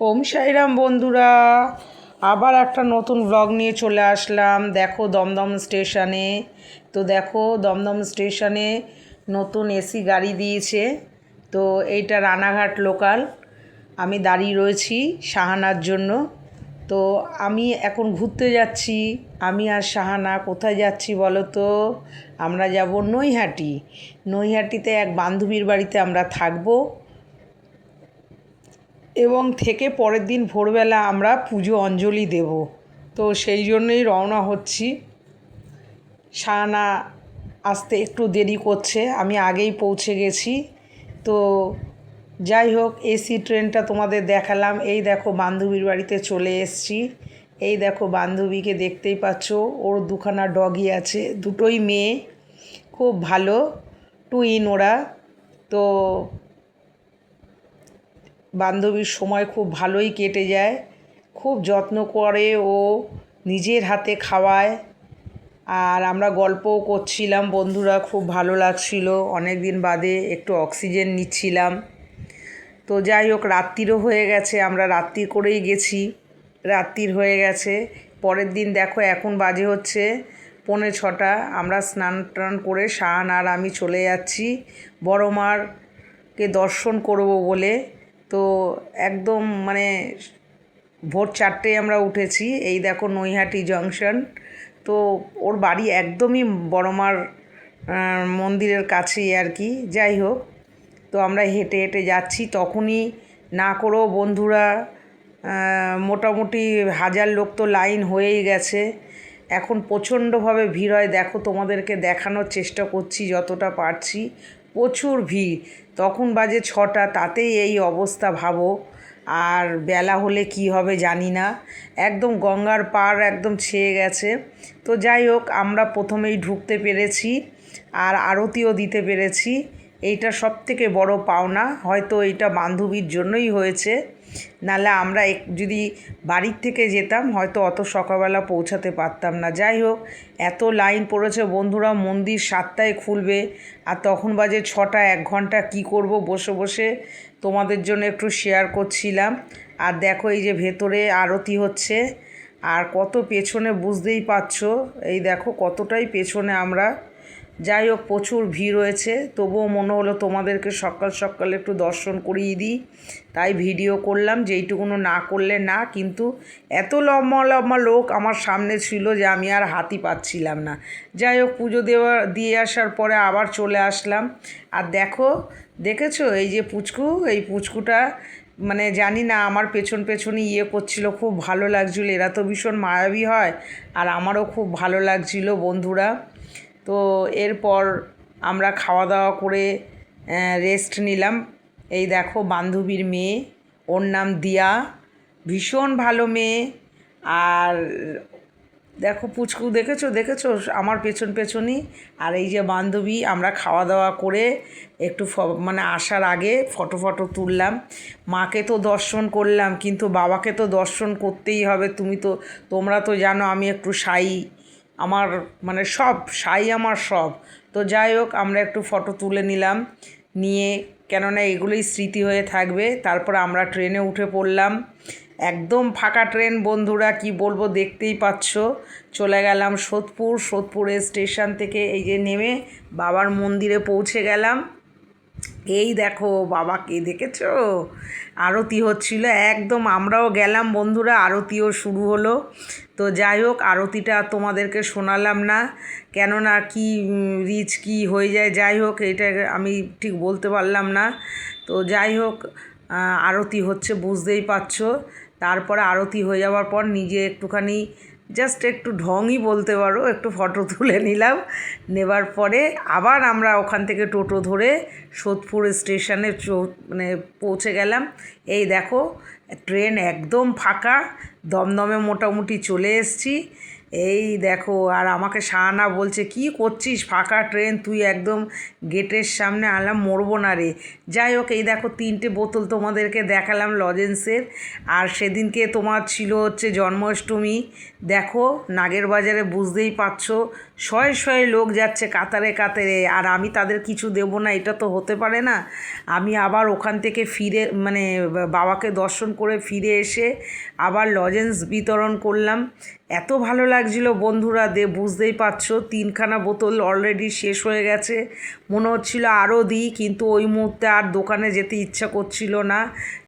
ওম সাইরাম বন্ধুরা। আবার একটা নতুন ব্লগ নিয়ে চলে আসলাম। দেখো দমদম স্টেশনে। তো দেখো দমদম স্টেশনে নতুন এসি গাড়ি দিয়েছে। তো এইটা রানাঘাট লোকাল আমি দাঁড়িয়ে রয়েছি সাহানার জন্য। তো আমি এখন ঘুরতে যাচ্ছি। আমি আর সাহানা কোথায় যাচ্ছি বলো তো? আমরা যাব নৈহাটি। নৈহাটিতে এক বান্ধবীর বাড়িতে আমরা থাকব। এবং থেকে পরের দিন ভোরবেলা আমরা পুজো অঞ্জলি দেব। তো সেই জন্যই রওনা হচ্ছি। সানা আসতে একটু দেরি করছে, আমি আগেই পৌঁছে গেছি। তো যাই হোক, এসি ট্রেনটা তোমাদের দেখালাম। এই দেখো বান্ধবীর বাড়িতে চলে এসছি। এই দেখো বান্ধবীকে দেখতেই পাচ্ছ, ওর দুখানা ডগি আছে, দুটোই মেয়ে। খুব ভালো টুইন ওরা। তো বান্ধবীর সময় খুব ভালোই কেটে যায়। খুব যত্ন করে ও নিজের হাতে খাওয়ায়। আর আমরা গল্পও করছিলাম, বন্ধুরা খুব ভালো লাগছিল। অনেক দিন বাদে একটু অক্সিজেন নিচ্ছিলাম। তো যাই হোক, রাত্রিরও হয়ে গেছে, আমরা রাত্রি করেই গেছি। রাত্রির হয়ে গেছে। পরের দিন দেখো, এখন বাজে হচ্ছে পৌনে ছটা। আমরা স্নান টান করে শাহান আর আমি চলে যাচ্ছি। বড় মারকে দর্শন করব বলে। তো একদম মানে ভোর চারটেয় আমরা উঠেছি। এই দেখো নৈহাটি জংশন। তো ওর বাড়ি একদমই বড়মার মন্দিরের কাছেই আর কি। যাই হোক, তো আমরা হেঁটে হেঁটে যাচ্ছি। তখনই না করেও বন্ধুরা মোটামুটি হাজার লোক তো লাইন হয়েই গেছে। এখন প্রচণ্ডভাবে ভিড় হয়। দেখো তোমাদেরকে দেখানোর চেষ্টা করছি যতটা পারছি। প্রচুর ভিড়। তখন বাজে ছটা, তাতেই এই অবস্থা ভাবো। আর বেলা হলে কি হবে জানি না। একদম গঙ্গার পার একদম ছেয়ে গেছে। তো যাই হোক, আমরা প্রথমেই ঢুকতে পেরেছি আর আরতিও দিতে পেরেছি। এইটা সব থেকে বড় পাওনা। হয়তো এইটা বান্ধবীর জন্যই হয়েছে। নাহলে আমরা এক- যদি বাড়ির থেকে যেতাম, হয়তো অত সকালবেলা পৌঁছাতে পারতাম না। যাই হোক, এত লাইন পড়েছে, বন্ধুরা মন্দির সাতটায় খুলবে, আর তখন বাজে ছটা, এক ঘণ্টা কি করব বসে বসে তোমাদের জন্য একটু শেয়ার করছিলাম। আর দেখো এই যে ভেতরে আরতি হচ্ছে। আর কত পেছনে বুঝতেই পারছ? এই দেখো কতটাই পেছনে আমরা। যাই হোক, প্রচুর ভিড় রয়েছে। তবুও মনে হলো তোমাদেরকে সকাল সকাল একটু দর্শন করিয়ে দিই। তাই ভিডিও করলাম, যেইটুকুনো না করলে না। কিন্তু এত লম্বা লম্বা লোক আমার সামনে ছিল যে আমি আর হাতি পাচ্ছিলাম না। যাই হোক, পুজো দেওয়া, দিয়ে আসার পরে আবার চলে আসলাম। আর দেখো, দেখেছ এই যে পুচকু? এই পুচকুটা মানে জানি না, আমার পেছন পেছনে ইয়ে করছিল, খুব ভালো লাগছিল। এরা তো ভীষণ মায়াবী হয়, আর আমারও খুব ভালো লাগছিল বন্ধুরা। তো এরপর আমরা খাওয়া দাওয়া করে রেস্ট নিলাম। এই দেখো বান্ধবীর মেয়ে, ওর নাম দিয়া। ভীষণ ভালো মেয়ে, আর দেখো পুচকু দেখেছ? দেখেছ? আমার পেছন পেছনই। আর এই যে বান্ধবী, আমরা খাওয়া দাওয়া করে একটু মানে আসার আগে ফটো ফটো তুললাম। মাকে তো দর্শন করলাম, কিন্তু বাবাকে তো দর্শন করতেই হবে। তুমি তো, তোমরা তো জানো আমি একটু সাই। আমার মানে সব, সাই আমার সব। তো যাই হোক, আমরা একটু ফটো তুলে নিলাম। নিয়ে, কেননা এগুলোই স্মৃতি হয়ে থাকবে। তারপর আমরা ট্রেনে উঠে পড়লাম। একদম ফাঁকা ট্রেন, বন্ধুরা, কি বলব দেখতেই পাচ্ছ। চলে গেলাম সোদপুর, সোদপুরের স্টেশন থেকে এই যে নেমে বাবার মন্দিরে পৌঁছে গেলাম। এই দেখো, বাবাকে দেখেছ? আরতি হচ্ছিল, একদম আমরাও গেলাম, বন্ধুরা, আরতিও শুরু হলো। তো যাই হোক, আরতিটা তোমাদেরকে শোনালাম না, কেননা কি রিচ কি হয়ে যায়, যাই হোক, এটা আমি ঠিক বলতে পারলাম না। তো যাই হোক আরতি হচ্ছে, বুঝতেই পারছ। তারপরে আরতি হয়ে যাওয়ার পর নিজে একটুখানি জাস্ট একটু ঢংই বলতে পারো, একটু ফটো তুলে নিলাম। নেবার পরে আবার আমরা ওখান থেকে টোটো ধরে সোদপুর স্টেশনে মানে পৌঁছে গেলাম। এই দেখো, ট্রেন একদম ফাঁকা, দমদমে মোটামুটি চলে এসেছি। এই দেখো, আর আমাকে শাহানা বলছে, কি করছিস? ফাঁকা ট্রেন, তুই একদম গেটের সামনে আলাম, মরবো না রে। যাই হোক, এই দেখো, তিনটে বোতল তোমাদেরকে দেখালাম লজেন্সের। আর সেদিনকে তোমার ছিল হচ্ছে জন্মাষ্টমী। দেখো, নাগের বাজারে বুঝতেই পারছ, শয়ে শয়ে লোক যাচ্ছে কাতারে কাতারে, আর আমি তাদের কিছু দেবো না, এটা তো হতে পারে না। আমি আবার ওখান থেকে ফিরে মানে বাবাকে দর্শন করে ফিরে এসে আবার লজেন্স বিতরণ করলাম। এত ভালো লাগছিল বন্ধুরা, দে বুঝতেই পারছ, তিনখানা বোতল অলরেডি শেষ হয়ে গেছে। মনে হচ্ছিল আরও দিই, কিন্তু ওই মুহূর্তে আর দোকানে যেতে ইচ্ছা করছিল না।